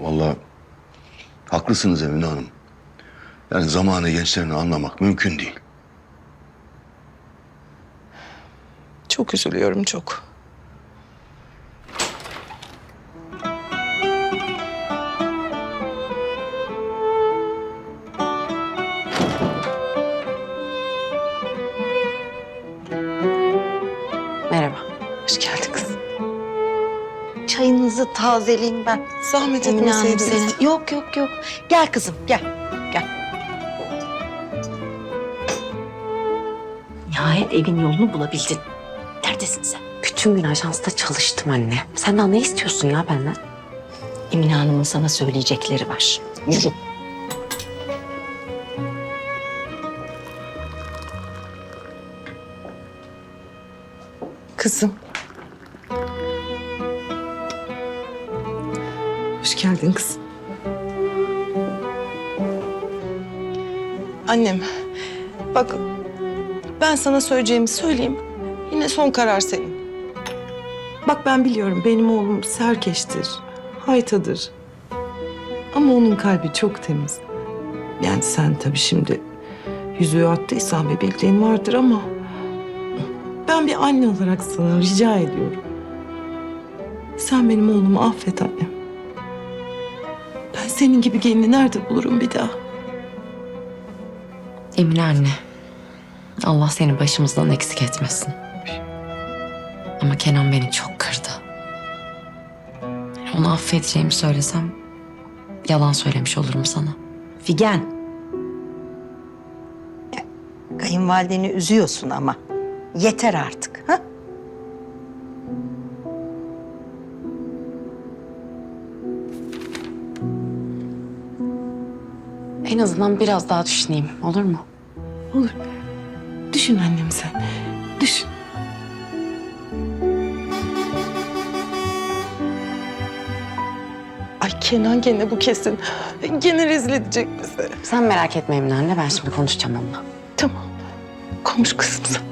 Vallahi haklısınız Emine Hanım. Yani zamanı gençlerini anlamak mümkün değil. Çok üzülüyorum çok. Merhaba. Hoş geldin kızım. Çayınızı tazeleyeyim ben. Zahmet Emine Hanım etmeseydiniz. senin. Yok yok yok. Gel kızım gel. Gel. Nihayet evin yolunu bulabildin. Neredesin sen? Bütün gün ajansta çalıştım anne. Sen daha ne istiyorsun ya benden? Emine Hanım'ın sana söyleyecekleri var. Yürü. Kızım. Hoş geldin kızım. Annem, bak ben sana söyleyeceğimi söyleyeyim. Yine son karar senin. Bak ben biliyorum benim oğlum serkeştir, haytadır. Ama onun kalbi çok temiz. Yani sen tabii şimdi yüzüğü attıysan bir bildiğin vardır ama... Ben bir anne olarak sana rica ediyorum. Sen benim oğlumu affet annem. Senin gibi gelini nerede bulurum bir daha? Emine anne. Allah seni başımızdan eksik etmesin. Ama Kenan beni çok kırdı. Onu affedeceğimi söylesem yalan söylemiş olurum sana. Figen. Kayınvalideni üzüyorsun ama. Yeter artık. En azından biraz daha düşüneyim olur mu? Olur. Düşün annem sen. Düşün. Ay Kenan gene bu kesin. Gene rezil edecek bizi. Sen merak etme Emine anne ben şimdi konuşacağım onunla. Tamam. Konuş kızım sen.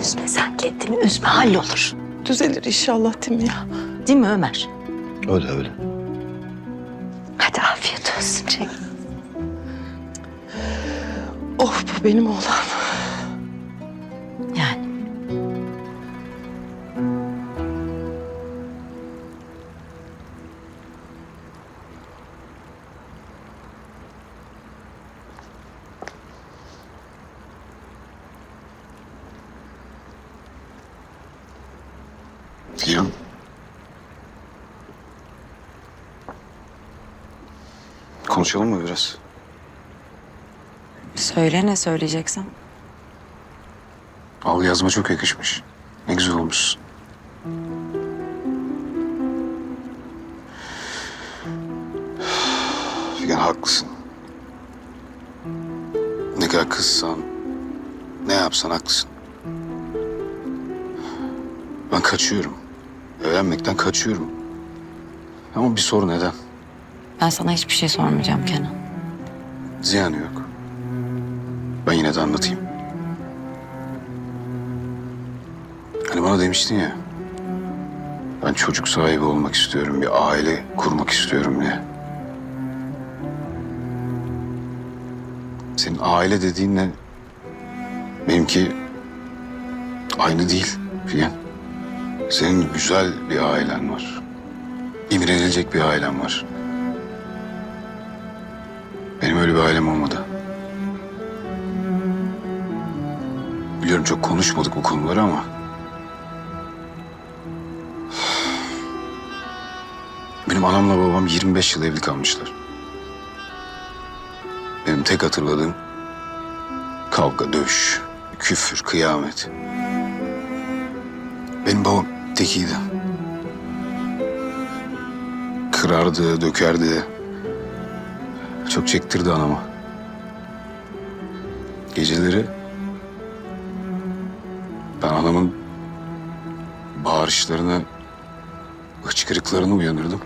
Üzme sen kendini üzme hallolur. Düzelir inşallah değil mi ya? Değil mi Ömer? Öyle öyle. Hadi afiyet olsun canım. Oh bu benim oğlan. Konuşalım mı biraz? Söyle ne söyleyeceksen. Al yazma çok yakışmış. Ne güzel olmuşsun. Figen haklısın. Ne kadar kızsan, ne yapsan haklısın. Ben kaçıyorum. Öğrenmekten kaçıyorum. Ama bir soru neden? Ben sana hiçbir şey sormayacağım Kenan. Ziyanı yok. Ben yine de anlatayım. Hani bana demiştin ya. Ben çocuk sahibi olmak istiyorum, bir aile kurmak istiyorum diye. Senin aile dediğinle benimki aynı değil Figen. Senin güzel bir ailen var. İmrenilecek bir ailen var. Benim öyle bir ailem olmadı. Biliyorum çok konuşmadık bu konuları ama... Benim anamla babam 25 yıl evli kalmışlar. Benim tek hatırladığım kavga, dövüş, küfür, kıyamet. Benim babam tekiydi. Kırardı, dökerdi. Çok çektirdi anama. Geceleri ben anamın bağırışlarına, hıçkırıklarına uyanırdım.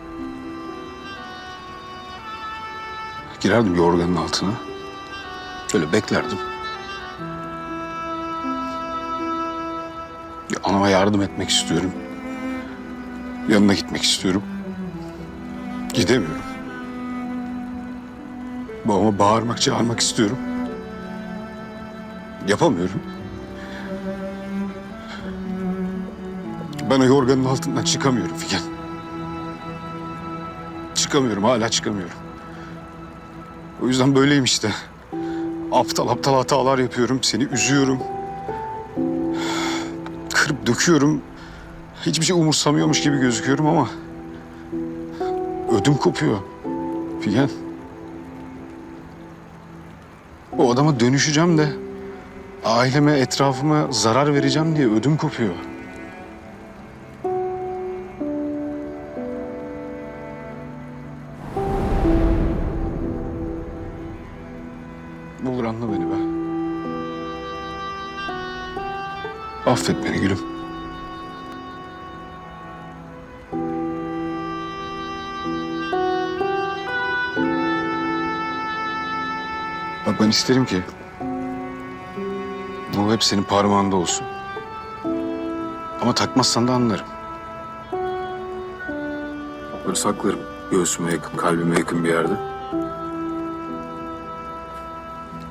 Girerdim yorganın altına. Öyle beklerdim. Ya Anama yardım etmek istiyorum. Yanına gitmek istiyorum. Gidemiyorum. Babama bağırmak, çağırmak istiyorum. Yapamıyorum. Ben o yorganın altından çıkamıyorum Figen. Çıkamıyorum, hala çıkamıyorum. O yüzden böyleyim işte. Aptal aptal hatalar yapıyorum, seni üzüyorum. Kırıp döküyorum. Hiçbir şey umursamıyormuş gibi gözüküyorum ama... Ödüm kopuyor. Figen. O adama dönüşeceğim de... Aileme, etrafıma zarar vereceğim diye ödüm kopuyor. Ne olur anla beni be. Affet beni gülüm. Bak ben isterim ki bu hep senin parmağında olsun. Ama takmazsan da anlarım. Böyle saklarım. Göğsüme yakın, kalbime yakın bir yerde.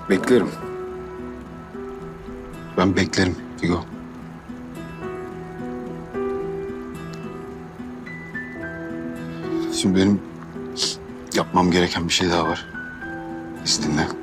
Beklerim. Ben beklerim Figo. Şimdi benim yapmam gereken bir şey daha var. İzninle.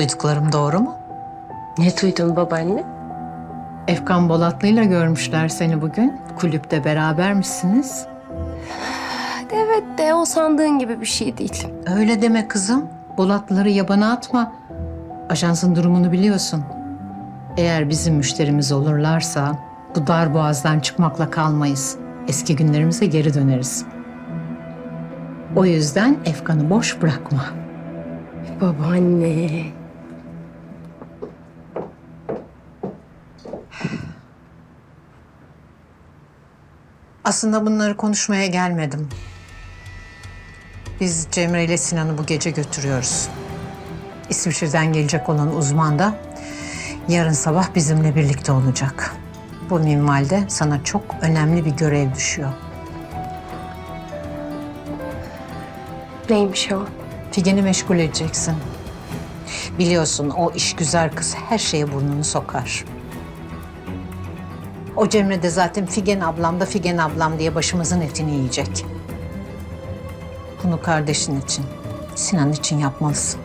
Duyduklarım doğru mu? Ne duydun babaanne? Efkan Bolatlı'yla görmüşler seni bugün. Kulüpte beraber misiniz? Evet de o sandığın gibi bir şey değil. Öyle deme kızım. Bolatlıları yabana atma. Ajansın durumunu biliyorsun. Eğer bizim müşterimiz olurlarsa bu dar boğazdan çıkmakla kalmayız. Eski günlerimize geri döneriz. O yüzden Efkan'ı boş bırakma. Babaanne. Aslında bunları konuşmaya gelmedim. Biz Cemre ile Sinan'ı bu gece götürüyoruz. İsviçre'den gelecek olan uzman da yarın sabah bizimle birlikte olacak. Bu minvalde sana çok önemli bir görev düşüyor. Neymiş o? Figen'i meşgul edeceksin. Biliyorsun o işgüzar kız her şeye burnunu sokar. O Cemre de zaten Figen ablam da Figen ablam diye başımızın etini yiyecek. Bunu kardeşin için, Sinan için yapmalısın.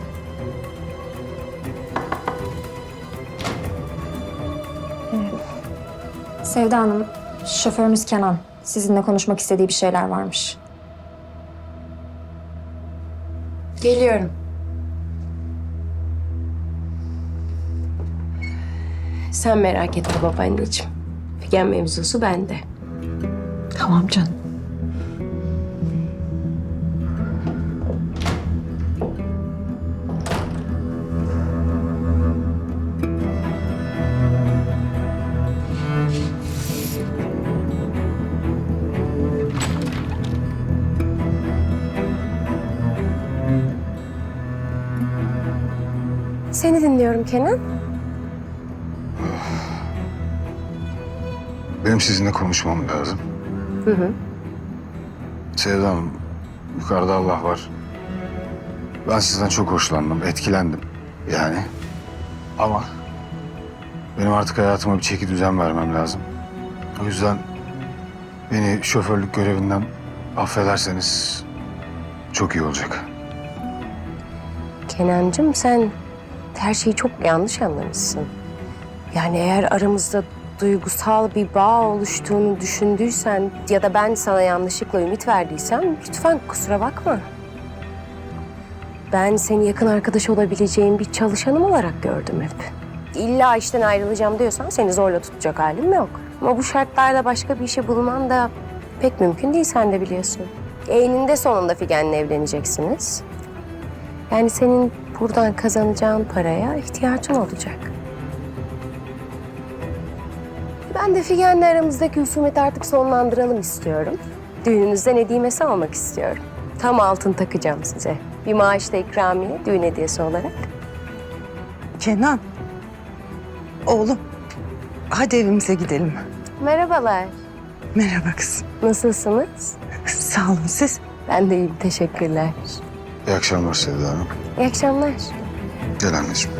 Sevda Hanım, şoförünüz Kenan. Sizinle konuşmak istediği bir şeyler varmış. Geliyorum. Sen merak etme babaanneciğim. Figen mevzusu bende. Tamam canım. Seni dinliyorum Kenan. Benim sizinle konuşmam lazım. Hı hı. Sevda Hanım, yukarıda Allah var. Ben sizden çok hoşlandım, etkilendim. Yani. Ama benim artık hayatıma bir çeki düzen vermem lazım. O yüzden beni şoförlük görevinden affederseniz çok iyi olacak. Kenancığım sen her şeyi çok yanlış anlamışsın. Yani eğer aramızda duygusal bir bağ oluştuğunu düşündüysen ya da ben sana yanlışlıkla ümit verdiysem lütfen kusura bakma. Ben seni yakın arkadaş olabileceğin bir çalışanım olarak gördüm hep. İlla işten ayrılacağım diyorsan seni zorla tutacak halim yok. Ama bu şartlarda başka bir işe bulman da pek mümkün değil sen de biliyorsun. Eninde sonunda Figen'le evleneceksiniz. Yani senin buradan kazanacağın paraya ihtiyacın olacak. Ben de Figen'le aramızdaki husumeti artık sonlandıralım istiyorum. Düğününüzde Nedimesi almak istiyorum. Tam altın takacağım size. Bir maaşla ikramiye, düğün hediyesi olarak. Kenan. Oğlum. Hadi evimize gidelim. Merhabalar. Merhaba kızım. Nasılsınız? Sağ olun siz. Ben de iyiyim, teşekkürler. İyi akşamlar Sevda Hanım. İyi akşamlar. Gel anneciğim.